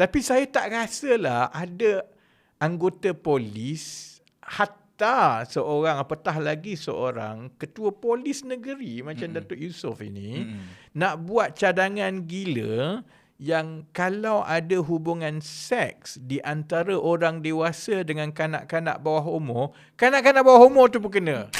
Tapi saya tak rasalah ada anggota polis hatta seorang apatah lagi seorang ketua polis negeri macam mm-hmm. Datuk Yusof ini mm-hmm. nak buat cadangan gila yang kalau ada hubungan seks di antara orang dewasa dengan kanak-kanak bawah umur, kanak-kanak bawah umur tu pun kena.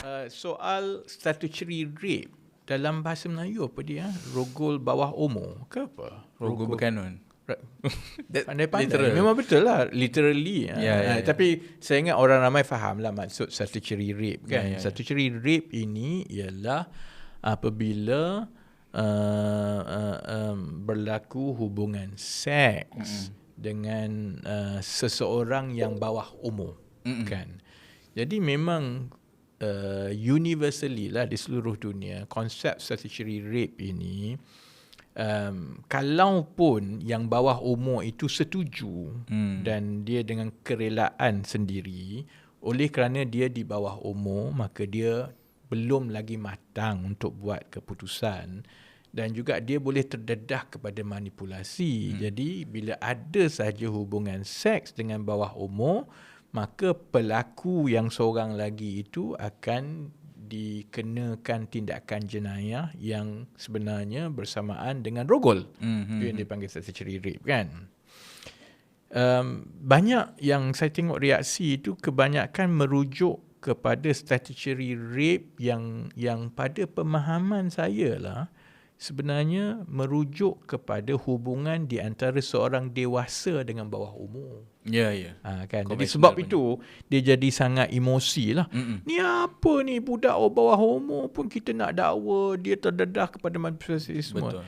Uh, soal statutory rape dalam bahasa Melayu apa dia? Rogol bawah umur ke apa? Rogol, Rogol berkanun. Pandai-pandai. Memang betul lah. Literally. Yeah, yeah, yeah. Tapi saya ingat orang ramai faham lah maksud statutory rape kan. Yeah, yeah, statutory yeah. rape ini ialah apabila uh, uh, um, berlaku hubungan seks mm dengan uh, seseorang yang bawah umur. Mm-mm. Kan. Jadi memang uh, universally lah di seluruh dunia konsep statutory rape ini um, kalau pun yang bawah umur itu setuju hmm. dan dia dengan kerelaan sendiri oleh kerana dia di bawah umur maka dia belum lagi matang untuk buat keputusan dan juga dia boleh terdedah kepada manipulasi. Hmm. Jadi bila ada sahaja hubungan seks dengan bawah umur maka pelaku yang seorang lagi itu akan dikenakan tindakan jenayah yang sebenarnya bersamaan dengan rogol. Mm-hmm. Itu yang dipanggil statutory rape kan. Um, banyak yang saya tengok reaksi itu kebanyakan merujuk kepada statutory rape yang yang pada pemahaman saya lah sebenarnya merujuk kepada hubungan di antara seorang dewasa dengan bawah umur. Ya, ya. Ha, kan? Jadi sebab itu, dia jadi sangat emosi lah. Mm-mm. Ni apa ni budak bawah umur pun kita nak dakwa, dia terdedah kepada manipulasi semua. Betul.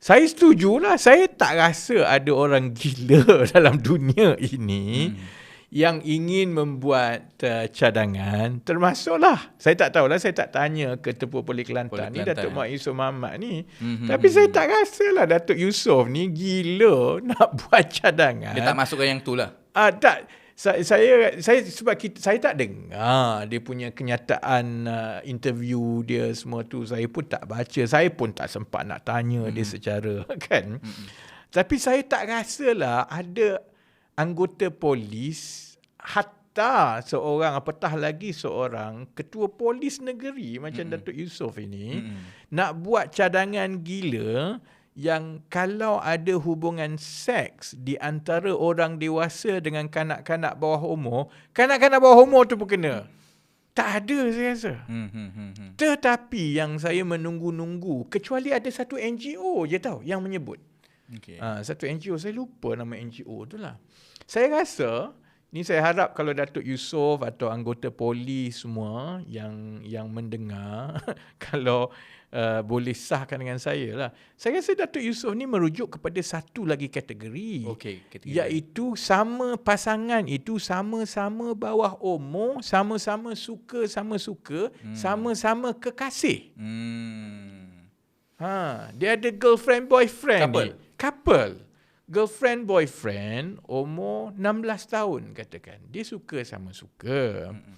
Saya setuju lah. Saya tak rasa ada orang gila dalam dunia ini. Mm yang ingin membuat uh, cadangan. Termasuklah. Saya tak tahulah saya tak tanya ke Tepuk Poli Kelantan ni Datuk Mak Yusof Mahamat ni. Mm-hmm. tapi saya tak rasalah Datuk Yusof ni gila nak buat cadangan. Dia tak masukkan yang tu lah? Uh, tak. Saya, saya saya sebab kita saya tak dengar dia punya kenyataan uh, interview dia semua tu. Saya pun tak baca. Saya pun tak sempat nak tanya mm-hmm. dia secara kan? Mm-hmm. tapi saya tak rasalah ada anggota polis hatta seorang apatah lagi seorang ketua polis negeri macam mm-hmm. Datuk Yusof ini mm-hmm. nak buat cadangan gila yang kalau ada hubungan seks di antara orang dewasa dengan kanak-kanak bawah umur, kanak-kanak bawah umur tu pun kena. Tak ada saya rasa. Mm-hmm. Tetapi yang saya menunggu-nunggu, kecuali ada satu NGO je tahu yang menyebut. Okay. Ha, satu NGO, saya lupa nama NGO tu lah. Saya rasa ni saya harap kalau Datuk Yusof atau anggota polis semua yang yang mendengar kalau uh, boleh sahkan dengan saya lah. Saya rasa Datuk Yusof ni merujuk kepada satu lagi kategori. Okey, kategori. Iaitu sama pasangan itu sama-sama bawah umur, sama-sama suka, sama suka, hmm. sama-sama kekasih. Hmm. Ha, dia ada girlfriend boyfriend Couple. ni. Couple girlfriend boyfriend umur 16 tahun katakan dia suka sama suka mm-hmm.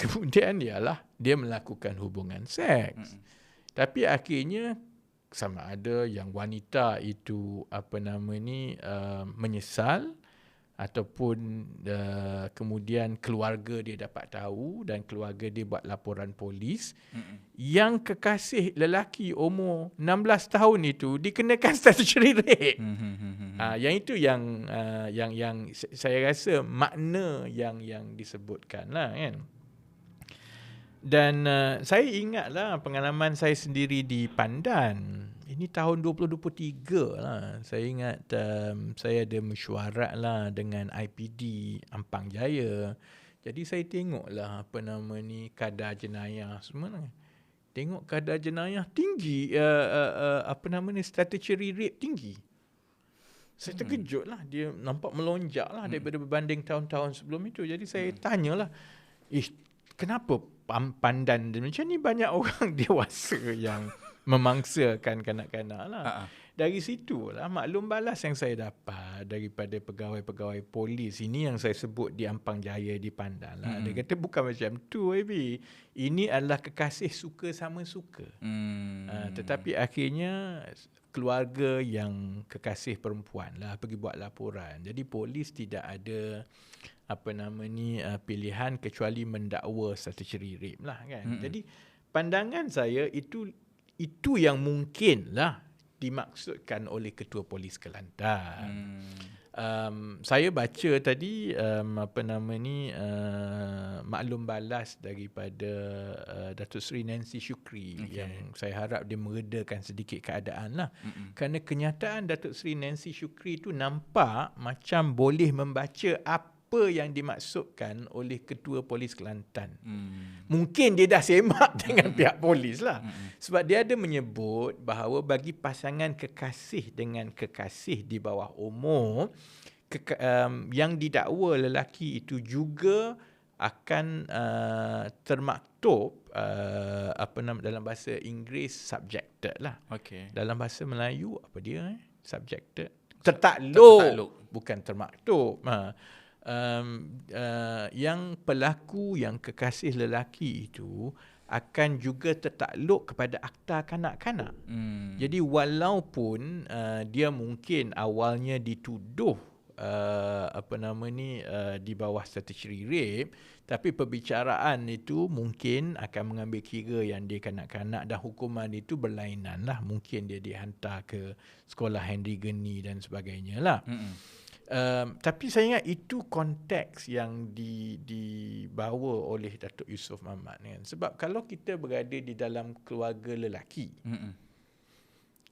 kemudian dialah dia melakukan hubungan seks mm-hmm. tapi akhirnya sama ada yang wanita itu apa nama ni uh, menyesal ataupun uh, kemudian keluarga dia dapat tahu dan keluarga dia buat laporan polis Mm-mm. yang kekasih lelaki umur 16 tahun itu dikenakan statutory rape. Mm-hmm. Uh, yang itu yang uh, yang yang saya rasa makna yang yang disebutkan lah kan. Dan uh, saya ingatlah pengalaman saya sendiri di Pandan ini tahun 2023 lah. Saya ingat um, saya ada mesyuarat lah dengan IPD Ampang Jaya. Jadi saya tengok lah apa nama ni kadar jenayah semua lah. Tengok kadar jenayah tinggi. Uh, uh, uh, apa nama ni statutory rate tinggi. Saya hmm. terkejut lah. Dia nampak melonjak lah hmm. daripada berbanding tahun-tahun sebelum itu. Jadi saya hmm. tanyalah. Ish, kenapa pandan macam ni banyak orang dewasa yang memangsakan kanak-kanak lah. Uh-huh. Dari situ lah maklum balas yang saya dapat daripada pegawai-pegawai polis ini yang saya sebut di Ampang Jaya di Pandan lah. Hmm. Dia kata bukan macam tu AB. Ini adalah kekasih suka sama suka. Hmm. Uh, tetapi akhirnya keluarga yang kekasih perempuan lah pergi buat laporan. Jadi polis tidak ada apa nama ni uh, pilihan kecuali mendakwa statutory rape lah kan. Mm-hmm. Jadi pandangan saya itu itu yang mungkin lah dimaksudkan oleh ketua polis Kelantan. Mm um, saya baca tadi um, apa nama ni uh, maklum balas daripada uh, Datuk Seri Nancy Shukri okay. yang saya harap dia meredakan sedikit keadaan lah Mm-mm. kerana kenyataan Datuk Seri Nancy Shukri tu nampak macam boleh membaca apa apa yang dimaksudkan oleh Ketua Polis Kelantan. Hmm. Mungkin dia dah semak dengan hmm. pihak polis lah. Hmm. Sebab dia ada menyebut bahawa bagi pasangan kekasih dengan kekasih di bawah umur, ke, um, yang didakwa lelaki itu juga akan uh, termaktub uh, apa nama dalam bahasa Inggeris subjected lah. Okay. Dalam bahasa Melayu apa dia eh? Subjected. Tertakluk. Tertakluk. Bukan termaktub. Ha um, uh, yang pelaku yang kekasih lelaki itu akan juga tertakluk kepada akta kanak-kanak. Hmm. Jadi walaupun uh, dia mungkin awalnya dituduh uh, apa nama ni uh, di bawah statutory rape tapi perbicaraan itu mungkin akan mengambil kira yang dia kanak-kanak dan hukuman itu berlainan lah. Mungkin dia dihantar ke sekolah Henry Geni dan sebagainya lah. Hmm. Um, tapi saya ingat itu konteks yang di, dibawa oleh Datuk Yusof Mamat kan. Sebab kalau kita berada di dalam keluarga lelaki,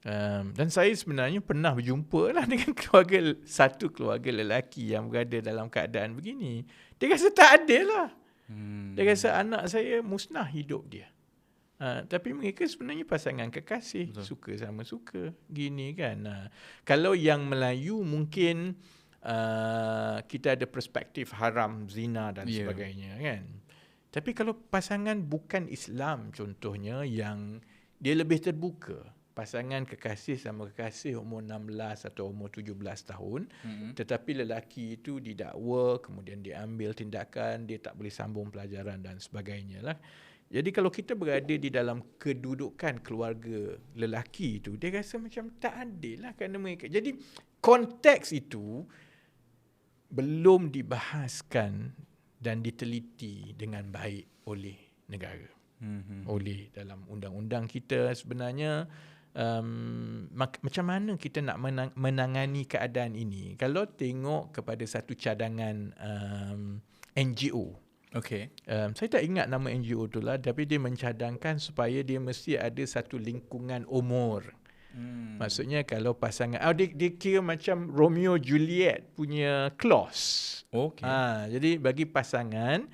um, dan saya sebenarnya pernah berjumpa lah dengan keluarga satu keluarga lelaki yang berada dalam keadaan begini. Dia rasa tak adil lah. Hmm. Dia rasa anak saya musnah hidup dia. Uh, tapi mereka sebenarnya pasangan kekasih. Betul. Suka sama suka. Gini kan. Uh, kalau yang Melayu mungkin uh, kita ada perspektif haram zina dan yeah. sebagainya kan tapi kalau pasangan bukan Islam contohnya yang dia lebih terbuka pasangan kekasih sama kekasih umur 16 atau umur 17 tahun mm-hmm. tetapi lelaki itu didakwa kemudian diambil tindakan dia tak boleh sambung pelajaran dan sebagainya lah jadi kalau kita berada di dalam kedudukan keluarga lelaki itu dia rasa macam tak adil lah kerana mereka jadi konteks itu belum dibahaskan dan diteliti dengan baik oleh negara. Mm-hmm. Oleh dalam undang-undang kita sebenarnya um, macam mana kita nak menang- menangani keadaan ini? Kalau tengok kepada satu cadangan um, NGO. Okay. Um, saya tak ingat nama NGO tu lah tapi dia mencadangkan supaya dia mesti ada satu lingkungan umur. Hmm. Maksudnya kalau pasangan oh, dia, dia kira macam Romeo Juliet punya clause. Okay. Ha, jadi bagi pasangan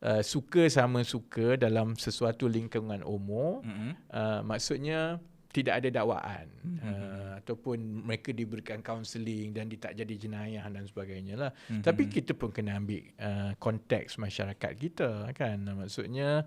uh, suka sama suka dalam sesuatu lingkungan umur, mm-hmm. uh, maksudnya tidak ada dakwaan mm-hmm. uh, ataupun mereka diberikan kaunseling dan tak jadi jenayah dan sebagainya lah. Mm-hmm. Tapi kita pun kena ambil uh, konteks masyarakat kita kan. Maksudnya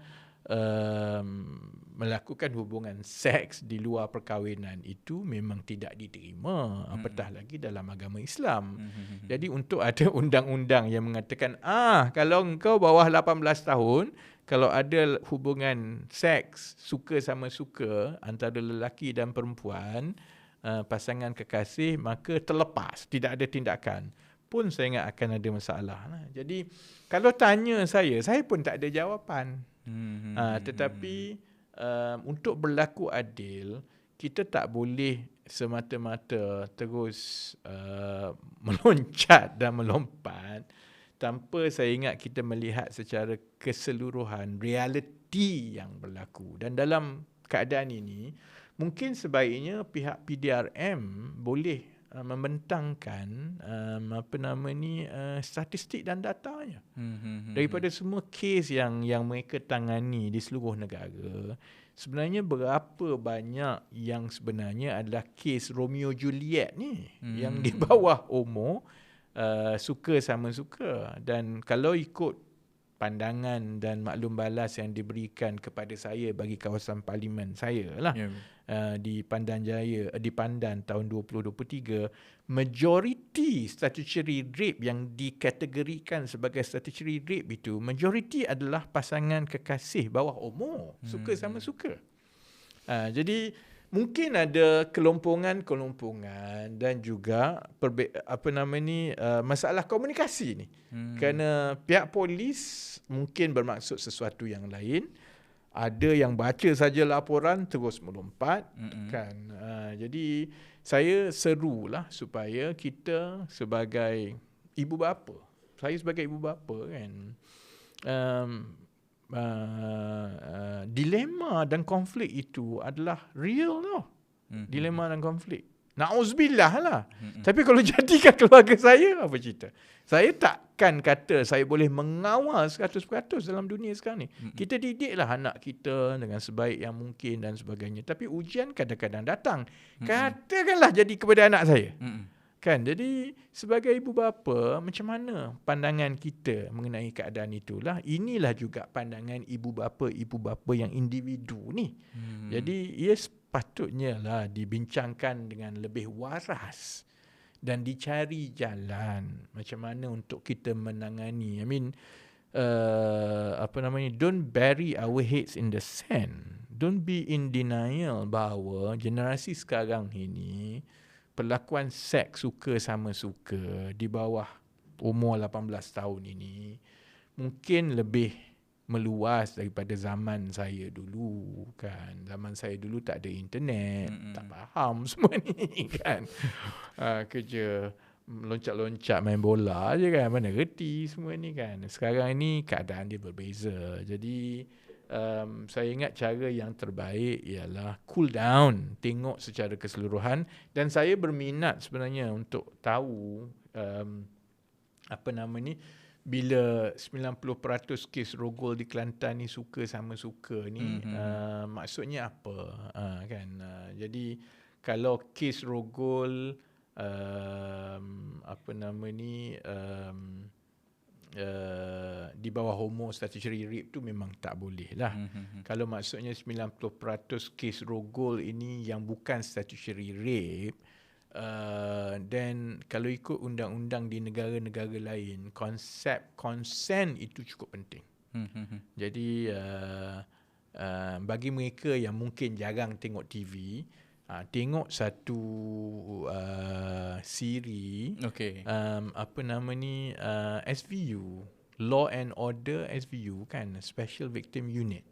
um, melakukan hubungan seks di luar perkahwinan itu memang tidak diterima hmm. apatah lagi dalam agama Islam. Hmm, hmm, hmm. Jadi untuk ada undang-undang yang mengatakan ah kalau engkau bawah 18 tahun kalau ada hubungan seks suka sama suka antara lelaki dan perempuan uh, pasangan kekasih maka terlepas tidak ada tindakan pun saya ingat akan ada masalah. Jadi kalau tanya saya, saya pun tak ada jawapan. Hmm. Uh, tetapi uh, untuk berlaku adil, kita tak boleh semata-mata terus uh, meloncat dan melompat tanpa saya ingat kita melihat secara keseluruhan realiti yang berlaku. Dan dalam keadaan ini, mungkin sebaiknya pihak PDRM boleh uh, membentangkan um, apa nama ni uh, statistik dan datanya hmm, hmm, hmm, daripada hmm. semua kes yang yang mereka tangani di seluruh negara sebenarnya berapa banyak yang sebenarnya adalah kes Romeo Juliet ni hmm. yang di bawah umur uh, suka sama suka dan kalau ikut pandangan dan maklum balas yang diberikan kepada saya bagi kawasan parlimen saya lah yeah. Uh, di Pandan Jaya uh, di Pandan tahun 2023 majoriti statutory rape yang dikategorikan sebagai statutory rape itu majoriti adalah pasangan kekasih bawah umur suka hmm. sama suka uh, jadi mungkin ada kelompongan-kelompongan dan juga perbe- apa nama ni uh, masalah komunikasi ni. Hmm. Kerana pihak polis mungkin bermaksud sesuatu yang lain. Ada yang baca saja laporan terus melompat mm-hmm. kan. Uh, jadi saya serulah supaya kita sebagai ibu bapa, saya sebagai ibu bapa kan um, uh, uh, dilema dan konflik itu adalah real tau. Mm-hmm. Dilema dan konflik. Nauzubillah lah. Mm-hmm. Tapi kalau jadikan keluarga saya, apa cerita? Saya takkan kata saya boleh mengawal 100% dalam dunia sekarang ni. Mm-hmm. Kita didiklah anak kita dengan sebaik yang mungkin dan sebagainya. Tapi ujian kadang-kadang datang. Mm-hmm. Katakanlah jadi kepada anak saya. Mm-hmm. Kan? Jadi sebagai ibu bapa, macam mana pandangan kita mengenai keadaan itulah. Inilah juga pandangan ibu bapa, ibu bapa yang individu ni. Hmm. Jadi ia sepatutnya lah dibincangkan dengan lebih waras dan dicari jalan macam mana untuk kita menangani. I mean, uh, apa namanya, don't bury our heads in the sand. Don't be in denial bahawa generasi sekarang ini, perlakuan seks suka sama suka di bawah umur 18 tahun ini mungkin lebih meluas daripada zaman saya dulu kan. Zaman saya dulu tak ada internet mm-hmm. tak faham semua ni kan. Uh, kerja loncat-loncat main bola je kan. Mana reti semua ni kan. Sekarang ni keadaan dia berbeza. Jadi um, saya ingat cara yang terbaik ialah cool down, tengok secara keseluruhan. Dan saya berminat sebenarnya untuk tahu um, apa nama ni bila 90% kes rogol di Kelantan ni suka sama suka ni mm-hmm. uh, maksudnya apa uh, kan uh, jadi kalau kes rogol um, apa nama ni um, uh, di bawah homo statutory rape tu memang tak boleh lah. Mm-hmm. Kalau maksudnya 90% kes rogol ini yang bukan statutory rape, dan uh, kalau ikut undang-undang di negara-negara lain, konsep consent itu cukup penting. Mm-hmm. Jadi uh, uh, bagi mereka yang mungkin jarang tengok TV, Ha, tengok satu uh, siri okay. um, apa nama ni uh, SVU Law and Order SVU kan Special Victim Unit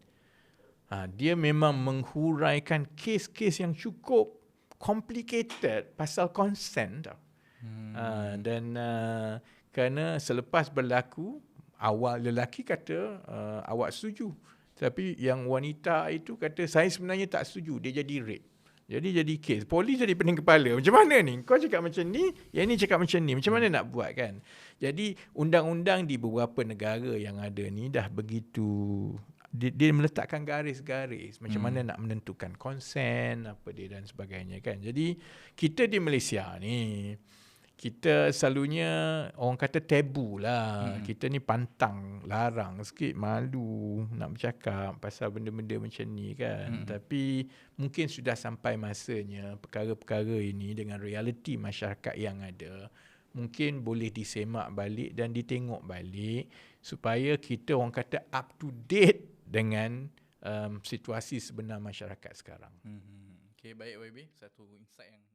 ha, dia memang menghuraikan kes-kes yang cukup complicated pasal consent tau hmm. uh, dan uh, kerana selepas berlaku awal lelaki kata uh, awak setuju tapi yang wanita itu kata saya sebenarnya tak setuju dia jadi rape jadi jadi kes. Polis jadi pening kepala. Macam mana ni? Kau cakap macam ni, yang ni cakap macam ni. Macam mana nak buat kan? Jadi undang-undang di beberapa negara yang ada ni dah begitu dia, dia meletakkan garis-garis macam hmm. mana nak menentukan konsen apa dia dan sebagainya kan. Jadi kita di Malaysia ni kita selalunya orang kata tabu lah. Hmm. Kita ni pantang, larang sikit, malu nak bercakap pasal benda-benda macam ni kan. Hmm. Tapi mungkin sudah sampai masanya perkara-perkara ini dengan realiti masyarakat yang ada mungkin boleh disemak balik dan ditengok balik supaya kita orang kata up to date dengan um, situasi sebenar masyarakat sekarang. Hmm. Okay, baik YB. Satu insight yang